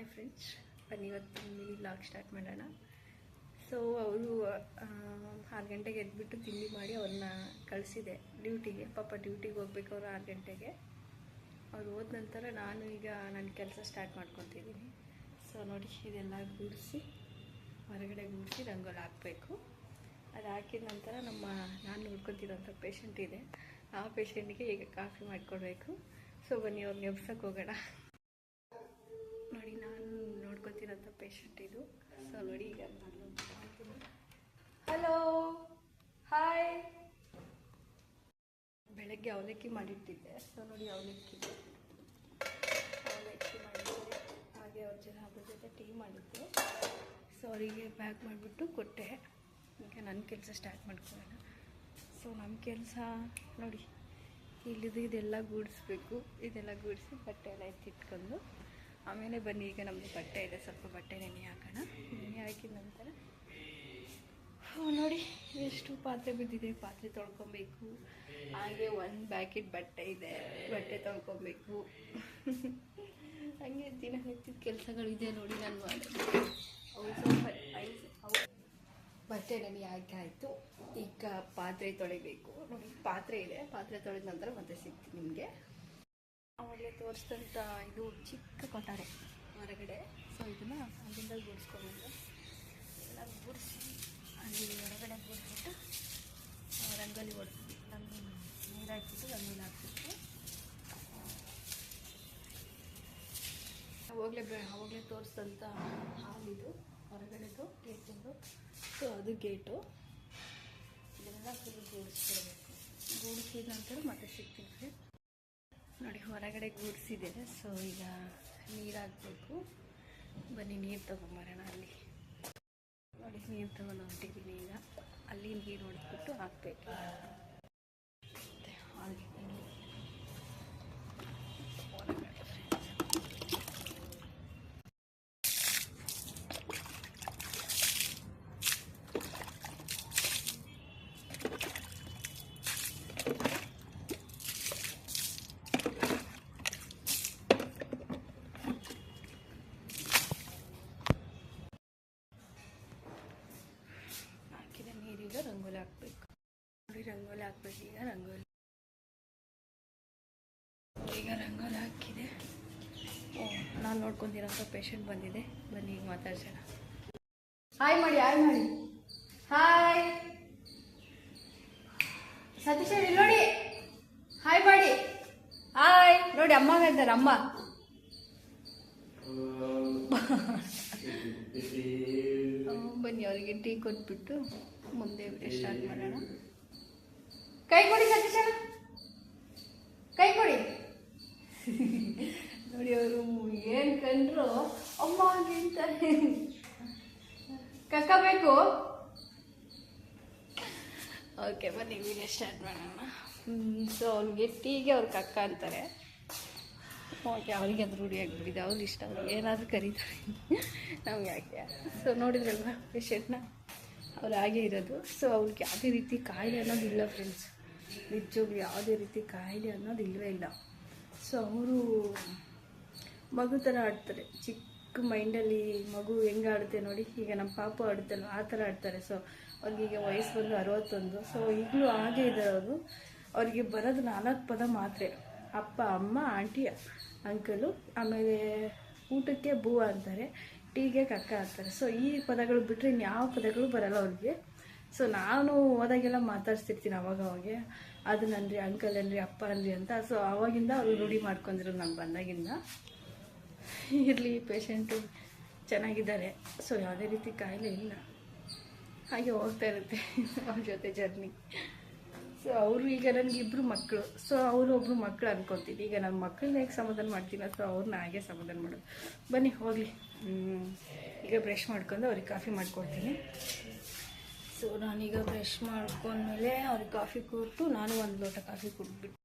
Hi friends ಬನ್ನಿ ಇವತ್ತು mini blog start ಮಾಡೋಣ. ಸೊ ಅವರು ಆರು ಗಂಟೆಗೆ ಎದ್ಬಿಟ್ಟು ತಿಂಡಿ ಮಾಡಿ ಅವ್ರನ್ನ ಕಳಿಸಿದೆ ಡ್ಯೂಟಿಗೆ ಪಾಪ ಡ್ಯೂಟಿಗೆ ಹೋಗ್ಬೇಕು ಅವರು ಆರು ಗಂಟೆಗೆ. ಅವ್ರು ಹೋದ ನಂತರ ನಾನು ಈಗ ನನ್ನ ಕೆಲಸ ಸ್ಟಾರ್ಟ್ ಮಾಡ್ಕೊತಿದ್ದೀನಿ. ಸೊ ನೋಡಿ, ಇದೆಲ್ಲ ಗೂಡಿಸಿ, ಹೊರಗಡೆ ಗುಡಿಸಿ ರಂಗೋಲಿ ಹಾಕಬೇಕು. ಅದು ಹಾಕಿದ ನಂತರ ನಮ್ಮ, ನಾನು ನೋಡ್ಕೊತಿರೋಂಥ ಪೇಷಂಟ್ ಇದೆ. ಆ ಪೇಷಂಟಿಗೆ ಈಗ ಕಾಫಿ ಮಾಡಿಕೊಡ್ಬೇಕು. ಸೊ ಬನ್ನಿ ಅವ್ರನ್ನ ಎಬ್ಸಕ್ಕೆ ಹೋಗೋಣ. ನೋಡ್ಕೊತಿರೋಂಥ ಪೇಷಂಟ್ ಇದು. ಸೊ ನೋಡಿ ಈಗ ಹಲೋ ಹಾಯ್ ಬೆಳಗ್ಗೆ ಅವಲಕ್ಕಿ ಮಾಡಿಟ್ಟಿದ್ದೆ. ಸೊ ನೋಡಿ ಅವಲಕ್ಕಿ. ಅವಲಕ್ಕಿ ಮಾಡಿದ್ದೆ. ಹಾಗೆ ಅವ್ರ ಜನ ಅದ್ರ ಜೊತೆ ಟೀ ಮಾಡಿದ್ದೆ. ಸೊ ಅವರಿಗೆ ಪ್ಯಾಕ್ ಮಾಡಿಬಿಟ್ಟು ಕೊಟ್ಟೆ. ಈಗ ನನ್ನ ಕೆಲಸ ಸ್ಟಾರ್ಟ್ ಮಾಡ್ಕೊಳ್ಳೋಣ. ಸೊ ನಮ್ಮ ಕೆಲಸ ನೋಡಿ ಇಲ್ಲಿದ್ದು ಇದೆಲ್ಲ ಗೂಡಿಸ್ಬೇಕು. ಇದೆಲ್ಲ ಗೂಡಿಸಿ ಬಟ್ಟೆ ಎಲ್ಲ ಎತ್ತಿಟ್ಕೊಂಡು ಆಮೇಲೆ ಬನ್ನಿ, ಈಗ ನಮ್ಮದು ಬಟ್ಟೆ ಇದೆ. ಸ್ವಲ್ಪ ಬಟ್ಟೆ ನೆನೆ ಹಾಕೋಣ. ನೆನೆ ಹಾಕಿದ ನಂತರ ನೋಡಿ, ಎಷ್ಟು ಪಾತ್ರೆ ಬಿದ್ದಿದೆ. ಪಾತ್ರೆ ತೊಳ್ಕೊಬೇಕು. ಹಾಗೆ ಒಂದು ಬ್ಯಾಕೆಟ್ ಬಟ್ಟೆ ಇದೆ. ಬಟ್ಟೆ ತೊಳ್ಕೊಬೇಕು. ಹಂಗೆ ದಿನನಿತ್ಯದ ಕೆಲಸಗಳಿದೆ ನೋಡಿ ನಾನು ಬಟ್ಟೆ ನೆನೆ ಹಾಕಿ ಆಯಿತು. ಈಗ ಪಾತ್ರೆ ತೊಳಿಬೇಕು. ನೋಡಿ, ಪಾತ್ರೆ ಇದೆ. ಪಾತ್ರೆ ತೊಳೆದ ನಂತರ ಮತ್ತೆ ಸಿಗ್ತೀನಿ ನಿಮಗೆ. ಆವಾಗಲೇ ತೋರಿಸಿದಂಥ ಇದು ಚಿಕ್ಕ ಕೊಟ್ಟಾರೆ ಹೊರಗಡೆ. ಸೊ ಇದನ್ನು ಅಲ್ಲಿಂದ ಗುಡಿಸ್ಕೊಂಡು ಎಲ್ಲ ಗುಡಿಸಿ ಅಲ್ಲಿ ಹೊರಗಡೆ ಗುಡಿಸ್ಬಿಟ್ಟು ರಂಗೋಲಿ ಹೊಡೆದ್ವಿ ರಂಗೋಲಿ ನೀರು ಹಾಕ್ಬಿಟ್ಟು ರಂಗೋಲಿ ಹಾಕ್ಬಿಟ್ಟು ಅವಾಗಲೇ ಬೆ ಅವಾಗಲೇ ತೋರಿಸಿದಂಥ ಹಾಲಿದು ಹೊರಗಡೆದು ಗೇಟಿಂದು ಸೊ ಅದು ಗೇಟು. ಇದೆಲ್ಲ ಫುಲ್ ಗೂಡಿಸ್ಬಿಡ್ಬೇಕು ಗೂಡಿಸಿದ ನಂತರ ಮತ್ತೆ ಫ್ರೆಂಡ್ ನೋಡಿ, ಹೊರಗಡೆ ಗೂಡಿಸಿದೆ ಸೊ ಈಗ ನೀರು ಹಾಕಬೇಕು ಬನ್ನಿ, ನೀರು ತೊಗೊಂಬರೋಣ ಅಲ್ಲಿ. ನೋಡಿ, ನೀರು ತೊಗೊಂಡು ಹೊಂಟಿದ್ದೀನಿ ಈಗ. ಅಲ್ಲಿ ನೀರು ಹೊಡೆದ್ಬಿಟ್ಟು ಹಾಕಬೇಕು. ರಂಗೋಲಿ ಹಾಕ್ಬೇಕು ಈಗ ರಂಗೋಲಿ. ಈಗ ರಂಗೋಲಿ ಹಾಕಿದೆ. ಓ ನಾನು ನೋಡ್ಕೊಂಡಿರೋಂಥ ಪೇಷಂಟ್ ಬಂದಿದೆ. ಬನ್ನಿ ಈಗ ಮಾತಾಡ್ಸೋಣ. ಹಾಯ್ ಮಾಡಿ ಹಾಯ್ ಮಾಡಿ. ಹಾಯ್ ಸತೀಶ್ ಹೇಳಿ ನೋಡಿ. ಹಾಯ್ ಮಾಡಿ. ಹಾಯ್ ನೋಡಿ ಅಮ್ಮ ಹೇಳ್ತಾರೆ ಅಮ್ಮ. ಬನ್ನಿ ಅವರಿಗೆ ಟೀ ಕೊಟ್ಬಿಟ್ಟು ಮುಂದೆ ಸ್ಟಾರ್ಟ್ ಮಾಡೋಣ. ಕೈ ಕೊಡಿ ಸತೀಶಣ್ಣ. ಕೈ ಕೊಡಿ. ನೋಡಿ ಅವರು ಏನು ಕಂಡ್ರು ಅಮ್ಮ ಅಂತಾರೆ ಕಕ್ಕ ಬೇಕು. ಓಕೆ ಬನ್ನಿ ವಿಡಿಯೋ ಸ್ಟಾರ್ಟ್ ಮಾಡೋಣ. ಸೊ ಅವ್ನಿಗೆ ಟೀಗೆ ಅವ್ರು ಕಕ್ಕ ಅಂತಾರೆ. ಓಕೆ ಅವರಿಗೆ ಅದು ರೂಢಿಯಾಗಿಬಿಟ್ಟಿದೆ ಅವ್ರಿಗೆ ಇಷ್ಟ ಅವ್ರಿಗೆ ಏನಾದರೂ ಕರೀತಾರೆ. ನಮ್ಗೆ ಯಾಕೆ? ಸೊ ನೋಡಿದ್ರಲ್ವ ಪೇಷಂಟ್ನ ಅವ್ರು ಹಾಗೆ ಇರೋದು. ಸೊ ಅವ್ರಿಗೆ ಯಾವುದೇ ರೀತಿ ಕಾಯಿಲೆ ಅನ್ನೋದಿಲ್ಲ ಫ್ರೆಂಡ್ಸ್ ನಿಜವಾಗ್ಲೂ ಯಾವುದೇ ರೀತಿ ಕಾಯಿಲೆ ಅನ್ನೋದು ಇಲ್ಲವೇ ಇಲ್ಲ. ಸೊ ಅವರು ಮಗು ಥರ ಆಡ್ತಾರೆ. ಚಿಕ್ಕ ಮೈಂಡಲ್ಲಿ ಮಗು ಹೆಂಗೆ ಆಡುತ್ತೆ ನೋಡಿ, ಈಗ ನಮ್ಮ ಪಾಪು ಆಡುತ್ತಲ್ಲ ಆ ಥರ ಆಡ್ತಾರೆ. ಸೊ ಅವ್ರಿಗೆ ವಯಸ್ಸು ಬಂದು ಅರವತ್ತೊಂದು. ಸೊ ಈಗಲೂ ಹಾಗೆ ಇದ್ದಾರೆ ಅವರು. ಅವರಿಗೆ ಬರೋದು ನಾಲ್ಕು ಪದ ಮಾತ್ರೆ. ಅಪ್ಪ, ಅಮ್ಮ, ಆಂಟಿ, ಅಂಕಲು, ಆಮೇಲೆ ಊಟಕ್ಕೆ ಬೂವ ಅಂತಾರೆ, ಟೀಗೆ ಕಕ್ಕ ಅಂತಾರೆ. ಸೊ ಈ ಪದಗಳು ಬಿಟ್ಟರೆ ಇನ್ಯಾವ ಪದಗಳು ಬರಲ್ಲ ಅವ್ರಿಗೆ. ಸೊ ನಾನು ಹೋದಾಗೆಲ್ಲ ಮಾತಾಡ್ತಿರ್ತೀನಿ ಅವಾಗ ಅವಾಗೆ. ಅದು ನನ್ರಿ ಅಂಕಲ್ ಅಲ್ರಿ ಅಪ್ಪ ಅಲ್ರಿ ಅಂತ. ಸೊ ಅವಾಗಿಂದ ಅವರು ರೂಢಿ ಮಾಡ್ಕೊಂಡಿರೋ ನಾನು ಬಂದಾಗಿಂದ. ಇರಲಿ ಪೇಷಂಟು ಚೆನ್ನಾಗಿದ್ದಾರೆ. ಸೊ ಯಾವುದೇ ರೀತಿ ಕಾಯಿಲೆ ಇಲ್ಲ. ಹಾಗೆ ಹೋಗ್ತಾ ಇರುತ್ತೆ ಅವ್ರ ಜೊತೆ ಜರ್ನಿ ಸೊ ಅವರು ಈಗ ನನಗೆ ಇಬ್ಬರು ಮಕ್ಕಳು. ಸೊ ಅವರು ಒಬ್ಬರು ಮಕ್ಕಳು ಅನ್ಕೊತೀನಿ. ಈಗ ನನ್ನ ಮಕ್ಕಳನ್ನ ಹೇಗೆ ಸಮಾಧಾನ ಮಾಡ್ತೀನಿ ಸೊ ಅವ್ರನ್ನ ಹಾಗೆ ಸಮಾಧಾನ ಮಾಡೋದು. ಬನ್ನಿ, ಹೋಗಲಿ. ಈಗ ಬ್ರಷ್ ಮಾಡ್ಕೊಂಡು ಅವ್ರಿಗೆ ಕಾಫಿ ಮಾಡಿಕೊಡ್ತೀನಿ. ಸೊ ನಾನೀಗ ಬ್ರಷ್ ಮಾಡ್ಕೊಂಡ್ಮೇಲೆ ಅವ್ರಿಗೆ ಕಾಫಿ ಕೊಟ್ಟು ನಾನು ಒಂದು ಲೋಟ ಕಾಫಿ ಕುಡಿದ್ಬಿಟ್ಟು